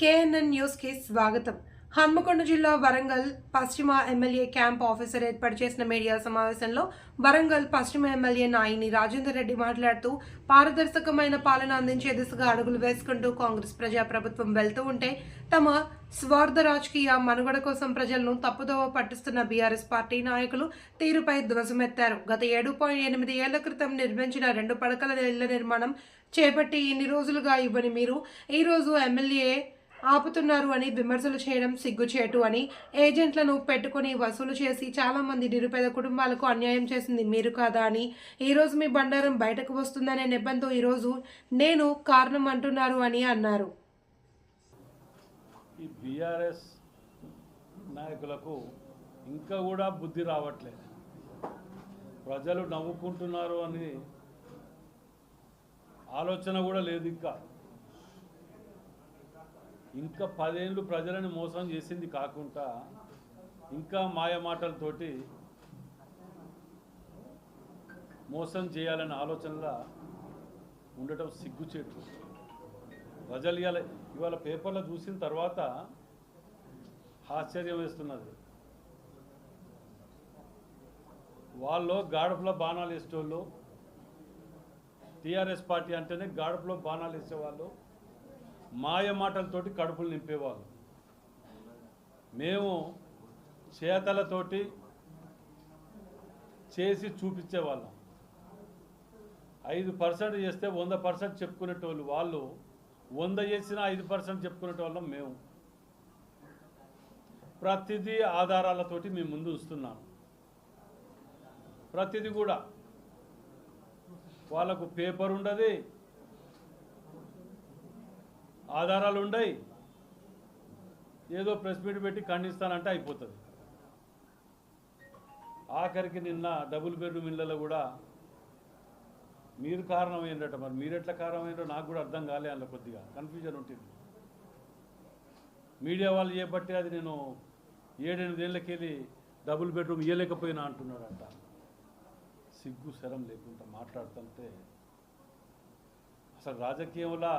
KNN న్యూస్కి స్వాగతం. హన్మకొండ జిల్లా వరంగల్ పశ్చిమ ఎమ్మెల్యే క్యాంప్ ఆఫీసర్ ఏర్పాటు చేసిన మీడియా సమావేశంలో వరంగల్ పశ్చిమ ఎమ్మెల్యే నాయిని రాజేందర్ రెడ్డి మాట్లాడుతూ పారదర్శకమైన పాలన అందించే దిశగా అడుగులు వేసుకుంటూ కాంగ్రెస్ ప్రజా ప్రభుత్వం వెళ్తూ ఉంటే తమ స్వార్థ రాజకీయ మనుగడ కోసం ప్రజలను తప్పుదోవ పట్టిస్తున్న బీఆర్ఎస్ పార్టీ నాయకులు తీరుపై ధ్వజమెత్తారు. గత ఏడు పాయింట్ ఎనిమిది ఏళ్ళ క్రితం నిర్మించిన రెండు పడకల ఇళ్ళ నిర్మాణం చేపట్టి ఇన్ని రోజులుగా ఇవ్వని మీరు ఈ రోజు ఎమ్మెల్యే ఆపుతున్నారు అని విమర్శలు చేయడం సిగ్గుచేటు అని ఏజెంట్లను పెట్టుకుని వసూలు చేసి చాలామంది నిరుపేద కుటుంబాలకు అన్యాయం చేసింది మీరు కాదా అని ఈరోజు మీ బండారం బయటకు వస్తుందనే నెపంతో ఈరోజు నేను కారణం అంటున్నారు అని అన్నారు. ఈ బీఆర్ఎస్ నాయకులకు ఇంకా కూడా బుద్ధి రావట్లేదు. ప్రజలు నవ్వుకుంటున్నారు అని ఆలోచన కూడా లేదు ఇంకా. ఇంకా పదేళ్ళు ప్రజలను మోసం చేసింది కాకుండా ఇంకా మాయమాటలతోటి మోసం చేయాలనే ఆలోచనలా ఉండటం సిగ్గుచేటు. ప్రజలు ఇవాళ ఇవాళ పేపర్లో చూసిన తర్వాత ఆశ్చర్యం వేస్తున్నది. వాళ్ళు గాడపులో బాణాలు వేసేటోళ్ళు టీఆర్ఎస్ పార్టీ అంటేనే గాడపులో బాణాలు వేసేవాళ్ళు మాయ మాటలతోటి కడుపులు నింపేవాళ్ళు. మేము చేతలతోటి చేసి చూపించేవాళ్ళం. ఐదు పర్సెంట్ చేస్తే వంద పర్సెంట్ చెప్పుకునేటోళ్ళు వాళ్ళు వంద చేసిన ఐదు పర్సెంట్ చెప్పుకునేటోళ్ళం మేము. ప్రతిదీ ఆధారాలతోటి మేము ముందు ఉంచుతున్నాం ప్రతిదీ కూడా. వాళ్ళకు పేపర్ ఉండదు ఆధారాలు ఉండయి. ఏదో ప్రెస్ మీట్ పెట్టి ఖండిస్తానంటే అయిపోతుంది. ఆఖరికి నిన్న డబుల్ బెడ్రూమ్ ఇళ్ళలో కూడా మీరు కారణం మరి మీరు ఎట్లా కారణం నాకు కూడా అర్థం కాలే అందులో కొద్దిగా. కన్ఫ్యూజన్ ఉంటుంది. మీడియా వాళ్ళు చేపట్టి అది నేను ఏడెనిమిదేళ్ళకి వెళ్ళి డబుల్ బెడ్రూమ్ ఇవ్వలేకపోయినా అంటున్నాడంట సిగ్గు శరం లేకుండా మాట్లాడుతుంటే అసలు రాజకీయంలో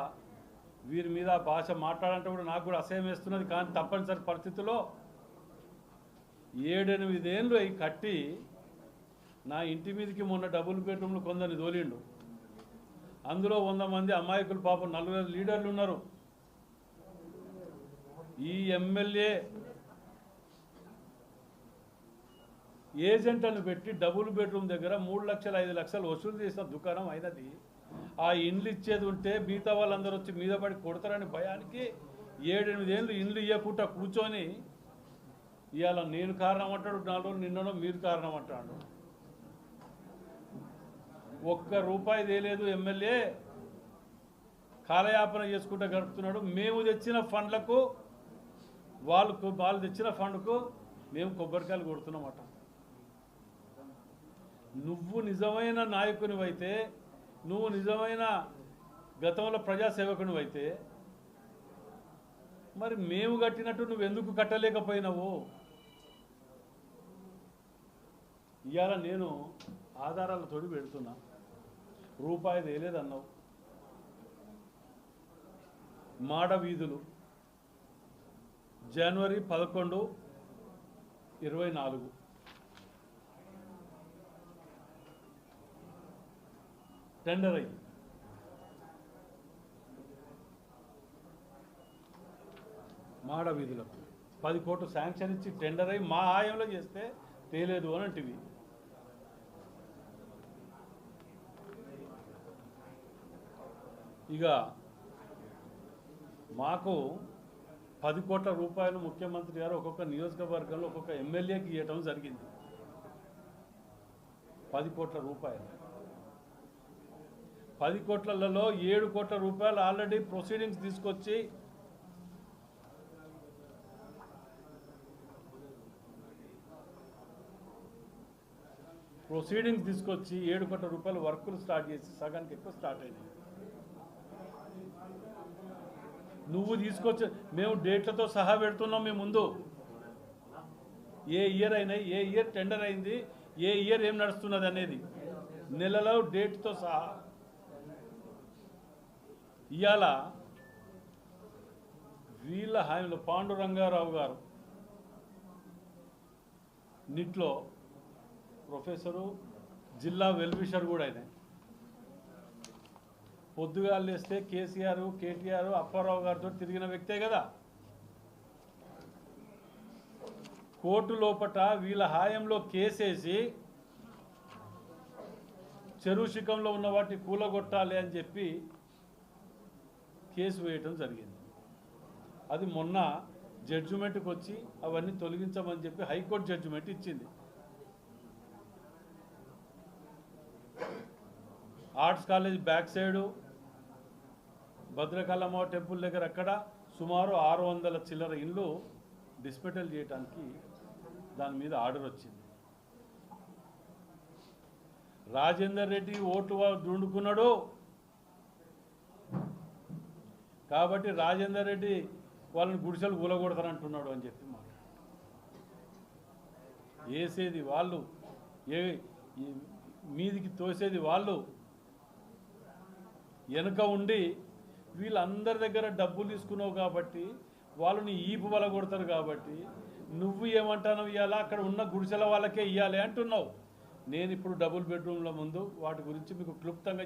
వీరి మీద ఆ భాష మాట్లాడంటే కూడా నాకు కూడా అసహ్యం వేస్తున్నది. కానీ తప్పనిసరి పరిస్థితుల్లో ఏడెనిమిదేళ్ళు అవి కట్టి నా ఇంటి మీదకి మొన్న డబుల్ బెడ్రూమ్లు కొందరిని తోలిండు. అందులో వంద మంది అమాయకులు పాపం నలుగురు లీడర్లు ఉన్నారు. ఈ ఎమ్మెల్యే ఏజెంట్లను పెట్టి డబుల్ బెడ్రూమ్ దగ్గర మూడు లక్షల ఐదు లక్షలు వసూలు చేసిన దుకాణం అయినది. ఆ ఇండ్లు ఇచ్చేది ఉంటే మిగతా వాళ్ళందరూ వచ్చి మీద పడి కొడతారని భయానికి ఏడెనిమిది ఏళ్ళు ఇండ్లు ఇవ్వకుండా కూర్చొని ఇవాళ నేను కారణం అంటాడు నాలో నిన్ననో మీరు కారణం అంటాడు. ఒక్క రూపాయి తేలేదు ఎమ్మెల్యే కాలయాపన చేసుకుంటూ గడుపుతున్నాడు. మేము తెచ్చిన ఫండ్లకు వాళ్ళు వాళ్ళు తెచ్చిన ఫండ్కు మేము కొబ్బరికాయలు కొడుతున్నామట. నువ్వు నిజమైన నాయకునివైతే నువ్వు నిజమైన గతంలో ప్రజాసేవకునివైతే మరి మేము కట్టినట్టు నువ్వు ఎందుకు కట్టలేకపోయినావు? ఇవాళ నేను ఆధారాలతోటి పెడుతున్నా. రూపాయి తేలేదన్నావు. మాడ వీధులు. జనవరి పదకొండు ఇరవై నాలుగు. టెండర్ అయ్యి మాడ వీధులకు పది కోట్లు శాంక్షన్ ఇచ్చి టెండర్ అయ్యి మా ఆయంలో చేస్తే తేలేదు అని అంటివి. ఇక మాకు పది కోట్ల రూపాయలు ముఖ్యమంత్రి గారు ఒక్కొక్క నియోజకవర్గంలో ఒక్కొక్క ఎమ్మెల్యేకి ఇవ్వటం జరిగింది. పది కోట్ల రూపాయలు. పది కోట్లలో ఏడు కోట్ల రూపాయలు ఆల్రెడీ ప్రొసీడింగ్స్ తీసుకొచ్చి ప్రొసీడింగ్స్ తీసుకొచ్చి ఏడు కోట్ల రూపాయలు వర్కులు స్టార్ట్ చేసి సగానికి ఎక్కువ స్టార్ట్ అయినాయి. నువ్వు తీసుకొచ్చి మేము డేట్లతో సహా పెడుతున్నాం మేము ముందు. ఏ ఇయర్ అయినాయి ఏ ఇయర్ టెండర్ అయింది ఏ ఇయర్ ఏం నడుస్తున్నది అనేది నెలలో డేట్తో సహా ఇవాళ వీళ్ళ హామీలో పాండురంగారావు గారు నిట్లో ప్రొఫెసరు జిల్లా వెల్ఫిషర్ కూడా ఆయన. పొద్దుగా లేస్తే కేసీఆర్ కేటీఆర్ అప్పారావు గారితో తిరిగిన వ్యక్తే కదా. కోర్టు లోపట వీళ్ళ హాయంలో కేసేసి చెరువు శిఖంలో ఉన్న వాటిని కూలగొట్టాలి అని చెప్పి కేసు వేయటం జరిగింది. అది మొన్న జడ్జిమెంట్కి వచ్చి అవన్నీ తొలగించమని చెప్పి హైకోర్టు జడ్జిమెంట్ ఇచ్చింది. Arts college back side Bhadrakalamma temple దగ్గర అక్కడ సుమారు ఆరు వందల చిల్లర ఇల్లు డిస్పెటల్ చేయడానికి దాని మీద ఆర్డర్ వచ్చింది. రాజేందర్ రెడ్డి ఓటు దుండుకున్నాడు. కాబట్టి రాజేందర్ రెడ్డి వాళ్ళని గుడిసెలు కూలగొడతారంటున్నాడు అని చెప్పి మాట. వేసేది వాళ్ళు ఏ మీదికి తోసేది వాళ్ళు. వెనుక ఉండి వీళ్ళందరి దగ్గర డబ్బులు తీసుకున్నావు కాబట్టి వాళ్ళని ఈపు వల కొడతారు కాబట్టి నువ్వు ఏమంటావు ఇవ్వాలా అక్కడ ఉన్న గుడిసెల వాళ్ళకే ఇవ్వాలి అంటున్నావు. నేను ఇప్పుడు డబుల్ బెడ్రూమ్ల ముందు వాటి గురించి మీకు క్లుప్తంగా